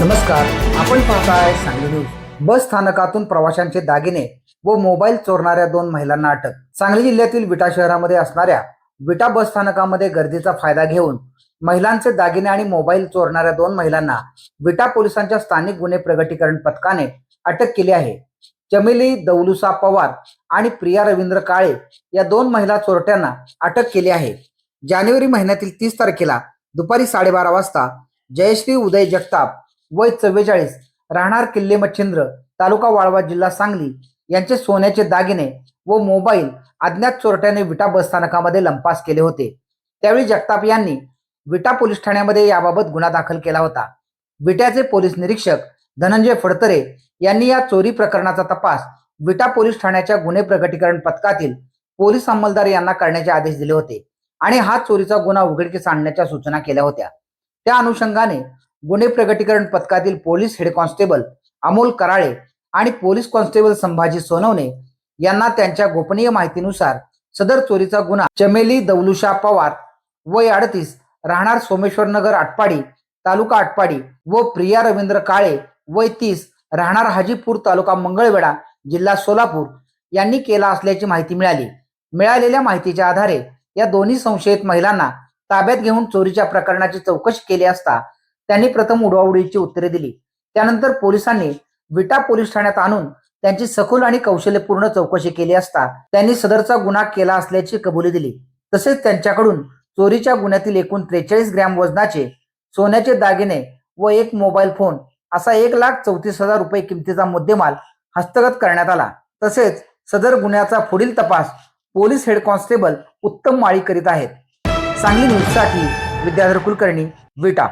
नमस्कार आपण पाहताय सांगली न्यूज. बस स्थानकातून प्रवाशांचे दागिने व मोबाईल चोरणाऱ्या दोन महिलांना अटक. सांगली जिल्ह्यातील विटा शहरामध्ये असणाऱ्या विटा बस स्थानकामध्ये गर्दीचा फायदा घेऊन महिलांचे दागिने आणि मोबाईल चोरणाऱ्या दोन महिलांना विटा पोलिसांच्या स्थानिक गुन्हे प्रगटीकरण पथकाने अटक केली आहे. चमेली दौलुसा पवार आणि प्रिया रवींद्र काळे या दोन महिला चोरट्यांना अटक केली आहे. जानेवारी महिन्यातील तीस तारखेला दुपारी साडेबारा वाजता जयश्री उदय जगताप वय चव्वेचाळीस राहणार किल्ले मच्छिंद्र तालुका वाळवा जिल्हा सांगली. यांचे सोन्याचे दागिने व मोबाईल अज्ञात चोरट्याने विटा बस स्थानकामध्ये लंपास केले होते. त्यावेळी जगताप यांनी विटा पोलीस ठाण्यामध्ये याबाबत गुन्हा दाखल केला होता. विट्याचे पोलीस निरीक्षक धनंजय फडतरे यांनी या चोरी प्रकरणाचा तपास विटा पोलीस ठाण्याच्या गुन्हे प्रगटीकरण पथकातील पोलीस अंमलदार यांना करण्याचे आदेश दिले होते आणि हा चोरीचा गुन्हा उघडकीस आणण्याच्या सूचना केल्या होत्या. त्या अनुषंगाने गुन्हे प्रगटीकरण पथकातील police head constable Amol Karale आणि पोलीस कॉन्स्टेबल संभाजी सोनवणे यांना त्यांच्या गोपनीय माहितीनुसार सदर चोरीचा गुन्हा चमेली दौलुशा पवार वय अडतीस राहणार सोमेश्वर नगर आटपाडी तालुका आटपाडी व प्रिया रवींद्र काळे वय तीस राहणार हाजीपूर तालुका मंगळवेढा जिल्हा सोलापूर यांनी केला असल्याची माहिती मिळाली. मिळालेल्या माहितीच्या आधारे या दोन्ही संशयित महिलांना ताब्यात घेऊन चोरीच्या प्रकरणाची चौकशी केली असता त्यांनी प्रथम उडवाउडीची उत्तरे दिली. त्यानंतर पोलिसांनी विटा पोलीस ठाण्यात आणून त्यांची सखोल आणि कौशल्यपूर्ण चौकशी केली असता त्यांनी सदरचा गुन्हा केला असल्याची कबुली दिली. तसेच त्यांच्याकडून चोरीच्या गुन्ह्यातील एकूण त्रेचाळीस ग्रॅम वजनाचे सोन्याचे दागिने व एक मोबाईल फोन असा एक लाख चौतीस हजार रुपये किमतीचा मुद्देमाल हस्तगत करण्यात आला. तसेच सदर गुन्ह्याचा पुढील तपास पोलीस हेड कॉन्स्टेबल उत्तम माळी करीत आहेत. सांगली न्यूजसाठी विद्याधर कुलकर्णी विटा.